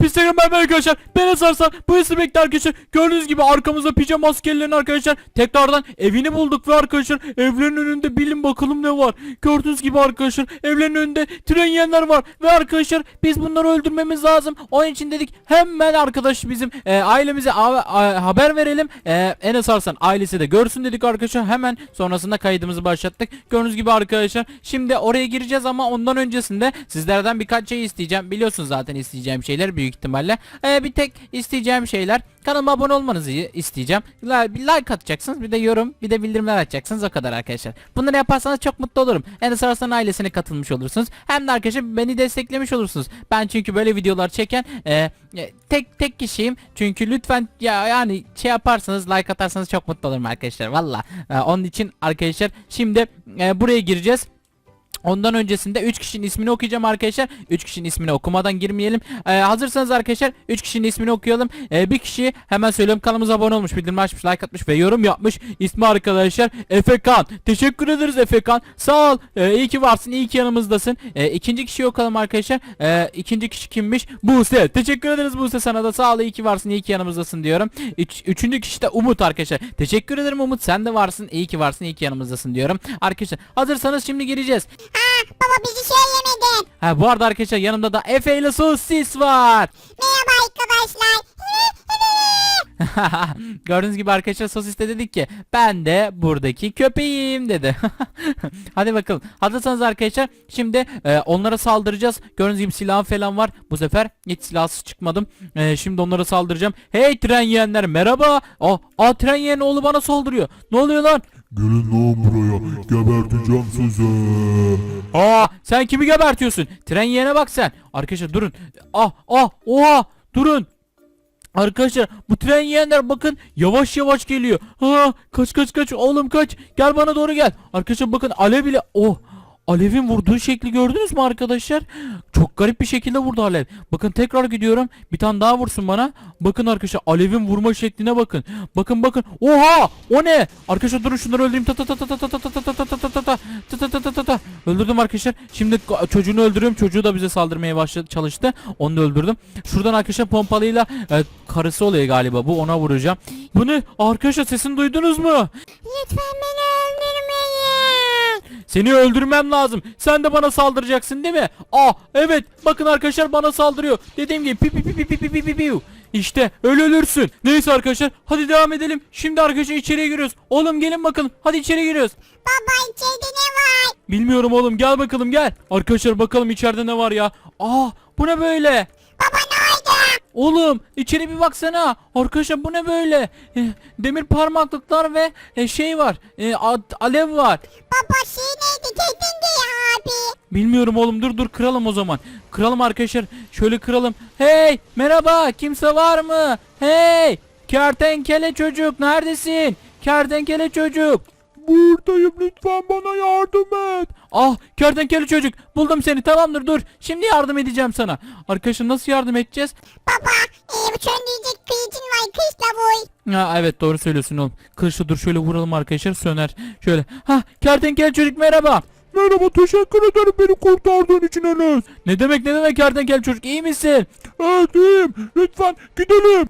Hepinize merhaba arkadaşlar. Ben Esarsan. Bu isim bekle arkadaşlar. Gördüğünüz gibi arkamızda pijama askerilerin arkadaşlar. Tekrardan evini bulduk ve arkadaşlar evlerin önünde bilin bakalım ne var. Gördüğünüz gibi arkadaşlar evlerin önünde tren yiyenler var. Ve arkadaşlar biz bunları öldürmemiz lazım. Onun için dedik hemen arkadaş bizim e, ailemize haber verelim. E, Enes Arslan ailesi de görsün dedik arkadaşlar. Hemen sonrasında kaydımızı başlattık. Gördüğünüz gibi arkadaşlar şimdi oraya gireceğiz ama ondan öncesinde sizlerden birkaç şey isteyeceğim. Biliyorsunuz zaten isteyeceğim şeyler büyük ihtimalle. E, bir tek isteyeceğim şeyler kanalıma abone olmanızı isteyeceğim. Bir like atacaksınız bir de yorum bir de bildirimler açacaksınız o kadar arkadaşlar. Bunları yaparsanız çok mutlu olurum. Enes Arslan ailesine katılmış olursunuz. Hem de arkadaşlar beni desteklemiş olursunuz. Ben çünkü böyle videolar çeken e, e, tek tek kişiyim. Çünkü lütfen ya yani şey yaparsanız like atarsanız çok mutlu olurum arkadaşlar. Valla. E, onun için arkadaşlar şimdi e, buraya gireceğiz. Ondan öncesinde 3 kişinin ismini okuyacağım arkadaşlar. 3 kişinin ismini okumadan girmeyelim. Ee, hazırsanız arkadaşlar 3 kişinin ismini okuyalım. Ee, bir kişi hemen söylüyorum kanalımıza abone olmuş, bildirim açmış, like atmış ve yorum yapmış. İsmi arkadaşlar Efekan. Teşekkür ederiz Efekan. Sağ ol. Ee, iyi ki varsın, iyi ki yanımızdasın. Ee, ikinci kişiyi okuyalım arkadaşlar. Ee, ikinci kişi kimmiş? Buse. Teşekkür ederiz Buse sana da. Sağ ol, iyi ki varsın, iyi ki yanımızdasın diyorum. Üç, üçüncü kişi de Umut arkadaşlar. Teşekkür ederim Umut. Sen de varsın, iyi ki varsın, iyi ki yanımızdasın diyorum. Arkadaşlar hazırsanız şimdi gireceğiz. Aa baba bizi söylemedin. Ha bu arada arkadaşlar yanımda da Efe ile Sosis var. Merhaba arkadaşlar. Gördüğünüz gibi arkadaşlar Sosis de dedik ki ben de buradaki köpeğim dedi. Hadi bakalım. Hazırsanız arkadaşlar şimdi e, onlara saldıracağız. Gördüğünüz gibi silahım falan var. Bu sefer hiç silahsız çıkmadım. E, şimdi onlara saldıracağım. Hey tren yiyenler merhaba. Aa, aa tren yiyen oğlu bana saldırıyor. Ne oluyor lan? Gelin lan buraya. Geberteceğim sizi. Aa sen kimi gebertiyorsun? Tren yiyene bak sen. Arkadaşlar durun. Ah ah oha durun. Arkadaşlar bu tren yiyenler bakın yavaş yavaş geliyor. Ha kaç kaç kaç oğlum kaç. Gel bana doğru gel. Arkadaşlar bakın alev bile oh Alev'in vurduğu şekli gördünüz mü arkadaşlar? Çok garip bir şekilde vurdu Alev. Bakın tekrar gidiyorum. Bir tane daha vursun bana. Bakın arkadaşlar Alev'in vurma şekline bakın. Bakın bakın. Oha! O ne? Arkadaşlar durun şunları öldüreyim. Ta ta ta ta ta ta ta ta ta ta ta ta ta ta ta ta ta ta ta Öldürdüm arkadaşlar. Şimdi çocuğunu öldürüyorum. Çocuğu da bize saldırmaya başladı çalıştı. Onu öldürdüm. Şuradan arkadaşlar pompalıyla e, karısı oluyor galiba. Bu ona vuracağım. Bu ne? Arkadaşlar sesini duydunuz mu? Lütfen beni öldürmeyin. Seni öldürmem lazım. Sen de bana saldıracaksın değil mi? Aa evet. Bakın arkadaşlar bana saldırıyor. Dediğim gibi pi pi pi pi pi pi pi pi. İşte öyle ölürsün. Neyse arkadaşlar hadi devam edelim. Şimdi arkadaşlar içeriye giriyoruz. Oğlum gelin bakalım. Hadi içeri giriyoruz. Baba içeride ne var? Bilmiyorum oğlum gel bakalım gel. Arkadaşlar bakalım içeride ne var ya. Aa bu ne böyle? Baba ne? Oğlum içeri bir baksana. Arkadaşlar bu ne böyle? Eh, Demir parmaklıklar ve eh, şey var. A- alev var. Baba şey neydi dedin diye abi. Bilmiyorum oğlum dur dur kıralım o zaman. Kıralım arkadaşlar. Şöyle kıralım. Hey merhaba kimse var mı? Hey kertenkele çocuk neredesin? Kertenkele çocuk. Buradayım lütfen bana yardım et. Ah kertenkele çocuk buldum seni tamamdır dur. Şimdi yardım edeceğim sana. Arkadaşlar nasıl yardım edeceğiz? Baba e, bu söndürecek kıyıcın var kışla boy. Ha evet doğru söylüyorsun oğlum. Kılıçla dur şöyle vuralım arkadaşlar söner. Şöyle. Ha kertenkele çocuk merhaba. Merhaba teşekkür ederim beni kurtardığın için Enes. Ne demek ne demek kertenkele çocuk iyi misin? Evet iyiyim. Lütfen gidelim.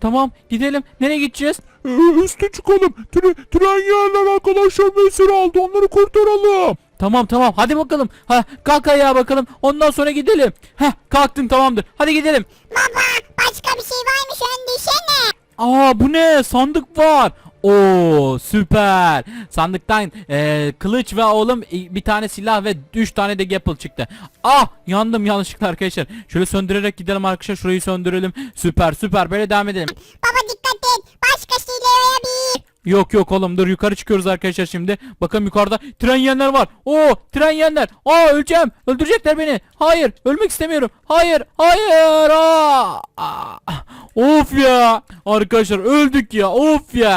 Tamam gidelim. Nereye gideceğiz? Ee, üste çıkalım. Tre tren yiyenler arkadaşlar esir aldı. Onları kurtaralım. Tamam tamam hadi bakalım. Ha kalk ayağa bakalım. Ondan sonra gidelim. Heh kalktın tamamdır. Hadi gidelim. Baba başka bir şey var mı söndürsene. Aa bu ne? Sandık var. Oo süper. Sandıktan eee, kılıç ve oğlum bir tane silah ve 3 tane de gapple çıktı. Ah yandım yanlışlıkla arkadaşlar. Şöyle söndürerek gidelim arkadaşlar. Şurayı söndürelim. Süper süper böyle devam edelim. Baba dikkat et. Başkasıyla olabilir. Yok yok oğlum dur yukarı çıkıyoruz arkadaşlar şimdi. Bakın yukarıda tren yiyenler var. Oo tren yiyenler. Aa öleceğim. Öldürecekler beni. Hayır ölmek istemiyorum. Hayır hayır. Aa. Aa. Of ya. Arkadaşlar öldük ya. Of ya.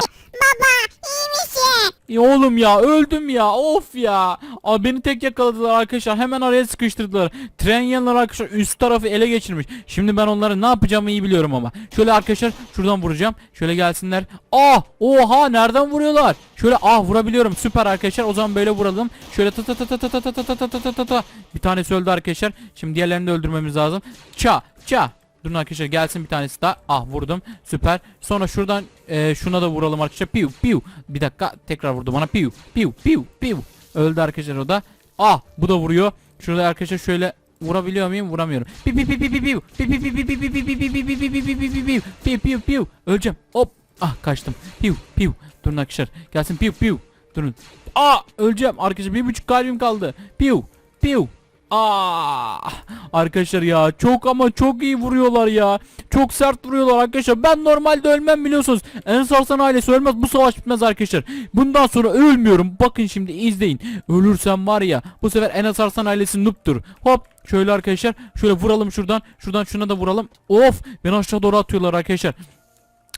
Baba iyi? Ya oğlum ya öldüm ya of ya. Aa, beni tek yakaladılar arkadaşlar hemen araya sıkıştırdılar. Tren yanlar arkadaşlar üst tarafı ele geçirmiş. Şimdi ben onları ne yapacağımı iyi biliyorum ama. Şöyle arkadaşlar şuradan vuracağım. Şöyle gelsinler. Ah oha nereden vuruyorlar? Şöyle ah vurabiliyorum süper arkadaşlar o zaman böyle vuralım. Şöyle ta ta ta ta ta ta ta ta ta ta ta ta ta. Bir tanesi öldü arkadaşlar. Şimdi diğerlerini de öldürmemiz lazım. Ça ça Durun arkadaşlar gelsin bir tanesi daha. Ah vurdum. Süper. Sonra şuradan e, şuna da vuralım arkadaşlar. Piu piu. Bir dakika tekrar vurdu bana. Piu piu piu piu. Öldü arkadaşlar o da. Ah bu da vuruyor. Şurada arkadaşlar şöyle vurabiliyor muyum? Vuramıyorum. Piu piu piu piu piu piu. Piu piu piu piu piu piu piu piu piu piu piu piu piu piu piu. Öleceğim. Hop. Ah kaçtım. Piu piu. Durun arkadaşlar. Gelsin piu piu. Durun. Aa öleceğim arkadaşlar. Bir buçuk kalbim kaldı. Piu piu. Aa arkadaşlar ya çok ama çok iyi vuruyorlar ya. Çok sert vuruyorlar arkadaşlar. Ben normalde ölmem biliyorsunuz. Ensar San ailesi ölmez. Bu savaş bitmez arkadaşlar. Bundan sonra ölmüyorum. Bakın şimdi izleyin. Ölürsem var ya bu sefer Enes Arslan ailesi noob'tur. Hop şöyle arkadaşlar. Şöyle vuralım şuradan. Şuradan şuna da vuralım. Of beni aşağı doğru atıyorlar arkadaşlar.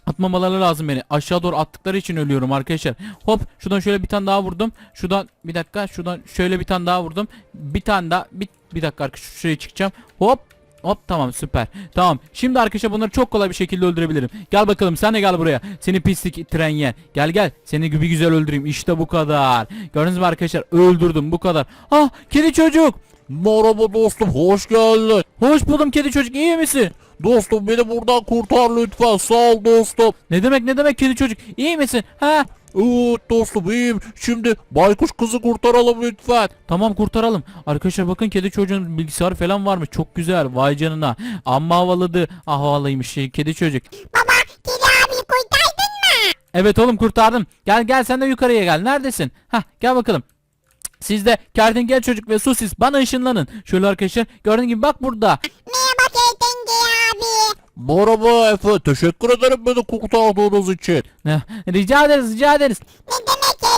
Atmamaları lazım beni. Aşağı doğru attıkları için ölüyorum arkadaşlar. Hop şuradan şöyle bir tane daha vurdum. Şuradan bir dakika şuradan şöyle bir tane daha vurdum. Bir tane daha bir, bir dakika arkadaşlar şuraya çıkacağım. Hop Hop tamam süper. Tamam. Şimdi arkadaşlar bunları çok kolay bir şekilde öldürebilirim. Gel bakalım sen de gel buraya. Seni pislik tren yer. Gel gel. Seni gibi güzel öldüreyim. İşte bu kadar. Gördünüz mü arkadaşlar? Öldürdüm bu kadar. Ah kedi çocuk. Merhaba dostum hoş geldin. Hoş buldum kedi çocuk. İyi misin? Dostum beni buradan kurtar lütfen sağ ol dostum. Ne demek ne demek kedi çocuk? İyi misin? Ha? Evet dostum iyiyim. Şimdi baykuş kızı kurtaralım lütfen. Tamam kurtaralım. Arkadaşlar bakın kedi çocuğun bilgisayarı falan varmış. Çok güzel. Vay canına. Amma havalıdı. Ah havalıymış şey kedi çocuk. Baba kedi abi kurtardın mı? Evet oğlum kurtardım. Gel gel sen de yukarıya gel. Neredesin? Hah gel bakalım. Siz de kertenkele çocuk ve sosis bana ışınlanın. Şöyle arkadaşlar gördüğün gibi bak burada. Merhaba kertenkele abi. Merhaba Efe teşekkür ederim beni kurtardığınız için. Ne? Rica ederiz rica ederiz. Ne demek?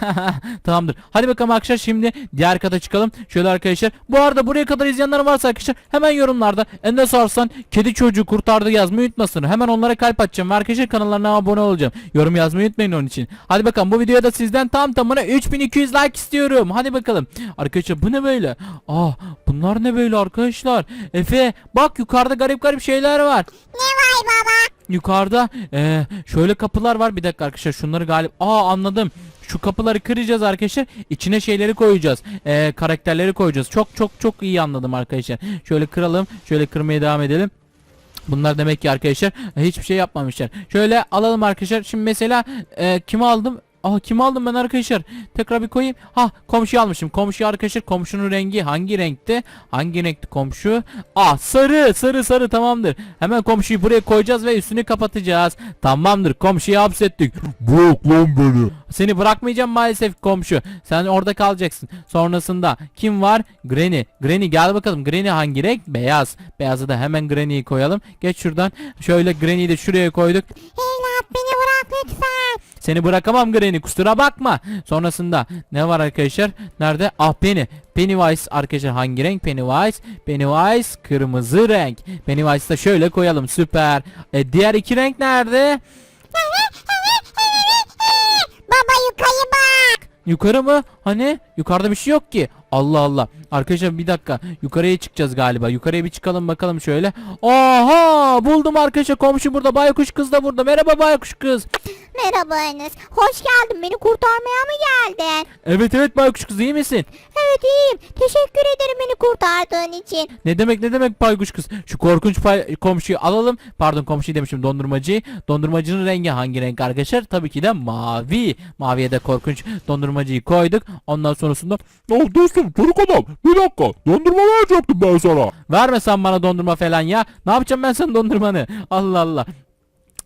Tamamdır. Hadi bakalım arkadaşlar şimdi diğer kata çıkalım. Şöyle arkadaşlar. Bu arada buraya kadar izleyenler varsa arkadaşlar hemen yorumlarda Enes Arslan kedi çocuğu kurtardı yazmayı unutmasın. Hemen onlara kalp atacağım ve arkadaşlar kanallarına abone olacağım. Yorum yazmayı unutmayın onun için. Hadi bakalım bu videoda sizden tam tamına 3200 like istiyorum. Hadi bakalım. Arkadaşlar bu ne böyle? Ah bunlar ne böyle arkadaşlar? Efe bak yukarıda garip garip şeyler var. Ne var baba? Yukarıda eee, şöyle kapılar var. Bir dakika arkadaşlar şunları galip. Aa anladım. Şu kapıları kıracağız arkadaşlar. İçine şeyleri koyacağız. Eee, karakterleri koyacağız. Çok çok çok iyi anladım arkadaşlar. Şöyle kıralım. Şöyle kırmaya devam edelim. Bunlar demek ki arkadaşlar e, hiçbir şey yapmamışlar. Şöyle alalım arkadaşlar. Şimdi mesela e, kimi aldım? Aa kimi aldım ben arkadaşlar? Tekrar bir koyayım. Ha komşuyu almışım. Komşu arkadaşlar komşunun rengi hangi renkti? Hangi renkti komşu? Aa sarı sarı sarı tamamdır. Hemen komşuyu buraya koyacağız ve üstünü kapatacağız. Tamamdır komşuyu hapsettik. Bırak lan beni. Seni bırakmayacağım maalesef komşu. Sen orada kalacaksın. Sonrasında kim var? Granny. Granny gel bakalım. Granny hangi renk? Beyaz. Beyazı da hemen Granny'yi koyalım. Geç şuradan. Şöyle Granny'yi de şuraya koyduk. Evlat beni bırak lütfen. Seni bırakamam Granny kusura bakma. Sonrasında ne var arkadaşlar? Nerede? Ah Penny. Pennywise arkadaşlar hangi renk? Pennywise. Pennywise kırmızı renk. Pennywise'ı da şöyle koyalım süper. E, diğer iki renk nerede? Baba yukarı bak. Yukarı mı? Hani? Yukarıda bir şey yok ki. Allah Allah. Arkadaşlar bir dakika. Yukarıya çıkacağız galiba. Yukarıya bir çıkalım bakalım şöyle. Aha! Buldum arkadaşlar. Komşu burada. Baykuş kız da burada. Merhaba baykuş kız. Merhaba Enes. Hoş geldin. Beni kurtarmaya mı geldin? Evet evet baykuş kız iyi misin? Evet iyiyim. Teşekkür ederim beni kurtardığın için. Ne demek ne demek baykuş kız? Şu korkunç komşuyu alalım. Pardon komşuyu demişim dondurmacıyı. Dondurmacının rengi hangi renk arkadaşlar? Tabii ki de mavi. Maviye de korkunç dondurmacıyı koyduk. Ondan sonrasında Ya dostum çocuk adam bir dakika dondurma verecektim ben sana. Verme sen bana dondurma falan ya. Ne yapacağım ben senin dondurmanı? Allah Allah.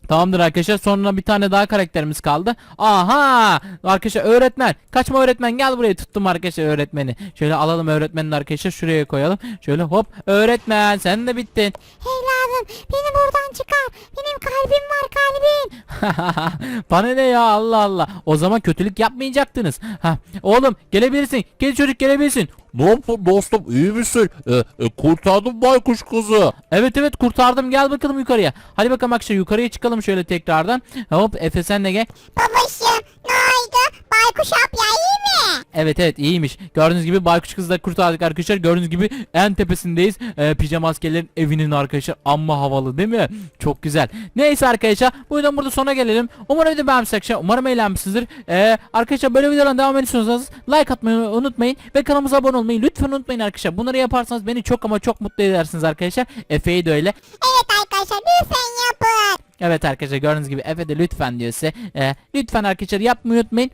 Tamamdır arkadaşlar sonra bir tane daha karakterimiz kaldı. Aha arkadaşlar öğretmen. Kaçma öğretmen gel buraya tuttum arkadaşlar öğretmeni. Şöyle alalım öğretmenin arkadaşlar şuraya koyalım. Şöyle hop öğretmen sen de bittin. Evladım beni buradan çıkar. Benim kalbim var kalbim. Bana ne ya Allah Allah. O zaman kötülük yapmayacaktınız. Ha, oğlum gelebilirsin. Gel çocuk gelebilirsin. Ne yaptın dostum iyi misin? E, e, kurtardım baykuş kızı. Evet evet kurtardım gel bakalım yukarıya. Hadi bakalım arkadaşlar yukarıya çıkalım şöyle tekrardan. Hop Efe sen de gel. Babacığım ne oldu? Baykuş abla iyi mi? Evet evet iyiymiş. Gördüğünüz gibi baykuş kızı da kurtardık arkadaşlar. Gördüğünüz gibi en tepesindeyiz. Ee, pijama askerlerin evinin arkadaşlar. Amma havalı değil mi? Çok güzel. Neyse arkadaşlar. Bu videonun burada sona gelelim. Umarım video beğenmişsiniz arkadaşlar. Umarım eğlenmişsinizdir. Ee, arkadaşlar böyle videoların devam ediyorsanız like atmayı unutmayın. Ve kanalımıza abone olmayı olmayı lütfen unutmayın arkadaşlar. Bunları yaparsanız beni çok ama çok mutlu edersiniz arkadaşlar. Efe'yi de öyle. Evet arkadaşlar lütfen yapın. Evet arkadaşlar gördüğünüz gibi Efe de lütfen diyor size. Ee, lütfen arkadaşlar yapmayı unutmayın.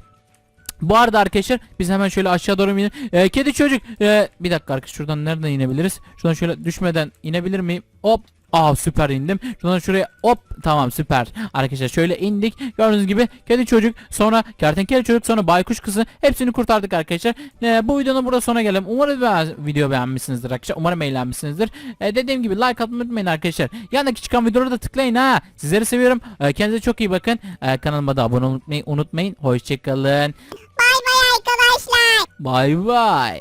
Bu arada arkadaşlar biz hemen şöyle aşağı doğru inelim. Ee, kedi çocuk. ee, bir dakika arkadaşlar şuradan nereden inebiliriz? Şuradan şöyle düşmeden inebilir miyim? Hop. Aa süper indim. Şuradan şuraya hop tamam süper. Arkadaşlar şöyle indik. Gördüğünüz gibi kedi çocuk sonra kertenkele çocuk sonra baykuş kızı hepsini kurtardık arkadaşlar. Ee, bu videonun burada sona gelelim. Umarım be- video beğenmişsinizdir arkadaşlar. Umarım eğlenmişsinizdir. Ee, dediğim gibi like atmayı unutmayın arkadaşlar. Yanındaki çıkan videoları da tıklayın ha. Sizleri seviyorum. Ee, kendinize çok iyi bakın. Ee, kanalıma da abone olmayı unutmayın. Hoşçakalın. Bay bay arkadaşlar. Bay bay.